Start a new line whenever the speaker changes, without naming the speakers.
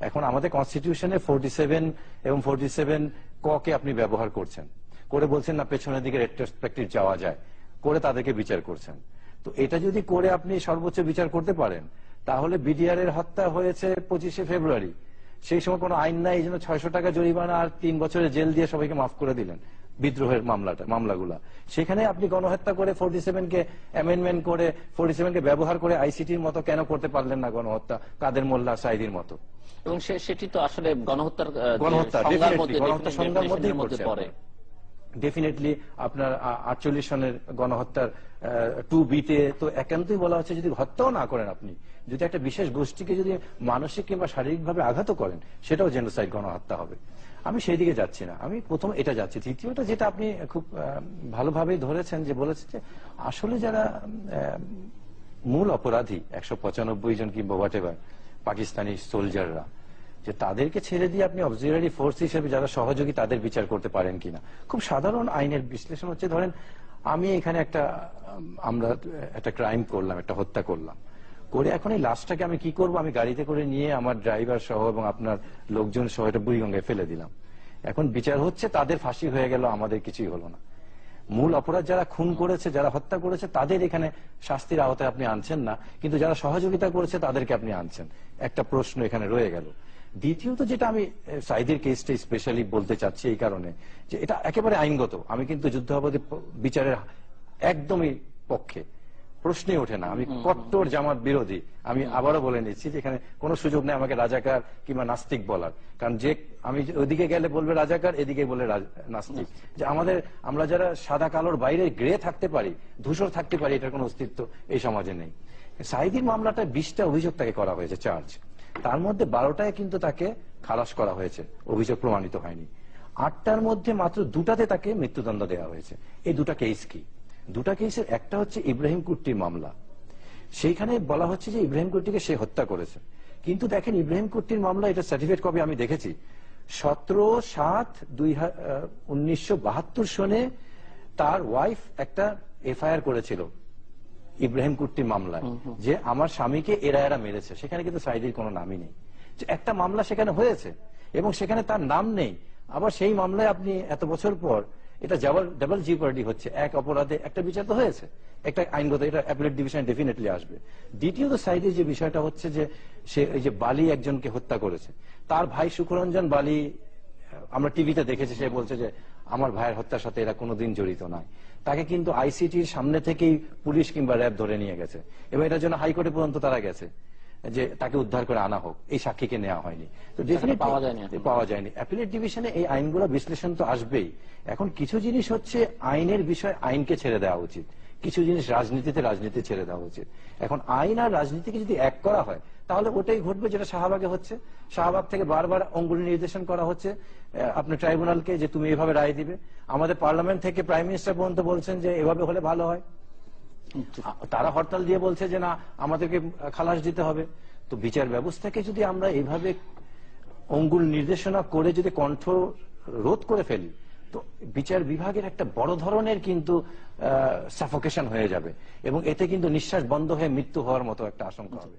এখন আমাদের কনস্টিটিউশনে ফোরটি সেভেন এবং ফোরটি সেভেন ক আপনি ব্যবহার করছেন। করে বলছেন না পেছনের দিকে রেট্রোস্পেক্টিভ যাওয়া যায়। করে তাদেরকে বিচার করছেন। তো এটা যদি করে আপনি সর্বোচ্চ বিচার করতে পারেন, তাহলে বিডিআর এর হত্যা হয়েছে পঁচিশে ফেব্রুয়ারি। সেই সময় কোনো আইন নাই, এই জন্য ছয়শো টাকা জরিমানা আর তিন বছরের জেল দিয়ে সবাইকে মাফ করে দিলেন। বিদ্রোহের মামলাটা মামলাগুলা। সেখানে আপনি গণহত্যা করে ফোর্টি সেভেনকে অ্যামেন্ডমেন্ট করে ফোর্টি সেভেনকে ব্যবহার করে আইসিটির মতো কেন করতে পারলেন না গণহত্যা? কাদের মোল্লা সাইদির মতো।
এবং সেটি তো আসলে গণহত্যার
গণহত্যা,
সংজ্ঞার মধ্যে পড়ে।
ডেফিনেটলি আপনার আটচল্লিশ সনের গণহত্যার টু বিতে তো একান্তই বলা হচ্ছে যদি হত্যাও না করেন আপনি, যদি একটা বিশেষ গোষ্ঠীকে যদি মানসিক কিংবা শারীরিকভাবে আঘাতও করেন, সেটাও জেনোসাইড গণহত্যা হবে। আমি সেই দিকে যাচ্ছি না। আমি প্রথম এটা যাচ্ছি। তৃতীয়টা যেটা আপনি খুব ভালোভাবেই ধরেছেন যে বলেছেন যে আসলে যারা মূল অপরাধী, একশো পঁচানব্বই জন কিংবা হোয়াট পাকিস্তানি সোলজাররা যে তাদেরকে ছেড়ে দিয়ে আপনি অবজারভারি ফোর্স হিসেবে যারা সহযোগী তাদের বিচার করতে পারেন কিনা। খুব সাধারণ আইনের বিশ্লেষণ হচ্ছে, ধরেন আমি এখানে একটা, আমরা একটা ক্রাইম করলাম, একটা হত্যা করলাম। করে এখন এই লাশটাকে আমি কি করব? আমি গাড়িতে করে নিয়ে আমার ড্রাইভার সহ এবং আপনার লোকজন সহ এটা বুড়িগঙ্গায় ফেলে দিলাম। এখন বিচার হচ্ছে, তাদের ফাঁসি হয়ে গেল, আমাদের কিছুই হলো না। মূল অপরাধ যারা খুন করেছে, যারা হত্যা করেছে, তাদের এখানে শাস্তির আওতায় আপনি আনছেন না, কিন্তু যারা সহযোগিতা করেছে, তাদেরকে আপনি আনছেন। একটা প্রশ্ন এখানে রয়ে গেল। দ্বিতীয়ত যেটা আমি সাইদের কেসটা স্পেশালি বলতে চাচ্ছি এই কারণে যে এটা একেবারে আইনগত। আমি কিন্তু যুদ্ধাপরাধী বিচারের একদমই পক্ষে। প্রশ্নই ওঠে না। আমি কট্টর জামাত বিরোধী। আমি আবারও বলে নিচ্ছি যে এখানে কোনো সুযোগ নেই আমাকে রাজাকার কিংবা নাস্তিক বলার। কারণ যে আমি ওদিকে গেলে বলবে রাজাকার এদিকে বলে নাস্তিক। যে আমাদের আমরা যারা সাদা কালোর বাইরে গ্রে থাকতে পারি ধূসর থাকতে পারি এটার কোনো অস্তিত্ব এই সমাজে নেই। সাইদির মামলাটা বিশটা অভিযোগ তাকে করা হয়েছে চার্জ তার মধ্যে বারোটায় কিন্তু তাকে খালাস করা হয়েছে। অভিযোগ প্রমাণিত হয়নি। আটটার মধ্যে মাত্র দুটাতে তাকে মৃত্যুদণ্ড দেওয়া হয়েছে। এই দুটা কেস কি? দুটা কেসের একটা হচ্ছে ইব্রাহিম কুট্টির মামলা। সেইখানে বলা হচ্ছে যে ইব্রাহিম কুট্টিকে সে হত্যা করেছে। কিন্তু দেখেন, ইব্রাহিম কুট্টির মামলা, এটা সার্টিফিকেট কপি আমি দেখেছি। সতেরো সাত দুই উনিশশো বাহাত্তর সনে তার ওয়াইফ একটা এফআইআর করেছিল। ইব্রাহিম কুট্টি মামলায় যে আমার স্বামীকে এরা এরা মেরেছে। সেখানে কিন্তু সাইদির কোনো নামই নেই। যে একটা মামলা সেখানে হয়েছে এবং সেখানে তার নাম নেই। আবার সেই মামলায় আপনি এত বছর পর এটা ডাবল জিপার্ডি হচ্ছে। এক অপরাধে একটা বিচার তো হয়েছে। একটা আইনগত এটা অ্যাপিলেট ডিভিশন ডেফিনেটলি আসবে। দ্বিতীয়ত সাইডে যে বিষয়টা হচ্ছে যে সে এই যে বালি একজনকে হত্যা করেছে। তার ভাই সুখরঞ্জন বালি আমরা টিভিতে দেখেছি সে বলছে যে আমার ভাইয়ের হত্যার সাথে এরা কোনোদিন জড়িত নয়। তাকে কিন্তু আইসিটির সামনে থেকেই পুলিশ কিংবা র্যাব ধরে নিয়ে গেছে। এবং এটার জন্য হাইকোর্টে পর্যন্ত তারা গেছে যে তাকে উদ্ধার করে আনা হোক। এই সাক্ষীকে নেওয়া হয়নি। তো
পাওয়া যায়নি
পাওয়া যায়নি। অ্যাপিলেট ডিভিশনে এই আইনগুলো বিশ্লেষণ তো আসবেই। এখন কিছু জিনিস হচ্ছে আইনের বিষয় আইনকে ছেড়ে দেওয়া উচিত। কিছু জিনিস রাজনীতিতে রাজনীতি ছেড়ে দেওয়া উচিত। এখন আইন আর রাজনীতিকে যদি এক করা হয়, তাহলে ওটাই ঘটবে যেটা শাহবাগে হচ্ছে। শাহবাগ থেকে বারবার অঙ্গুলি নির্দেশন করা হচ্ছে। আপনার ট্রাইব্যুনালকে যে তুমি এভাবে রায় দিবে। আমাদের পার্লামেন্ট থেকে প্রাইম মিনিস্টার পর্যন্ত বলছেন যে এভাবে হলে ভালো হয়। তারা হরতাল দিয়ে বলছে যে না, আমাদেরকে খালাস দিতে হবে। তো বিচার ব্যবস্থাকে যদি আমরা এইভাবে অঙ্গুল নির্দেশনা করে যদি কণ্ঠ রোধ করে ফেলি তো বিচার বিভাগের একটা বড় ধরনের কিন্তু সাফোকেশন হয়ে যাবে এবং এতে কিন্তু নিঃশ্বাস বন্ধ হয়ে মৃত্যু হওয়ার মতো একটা আশঙ্কা হবে।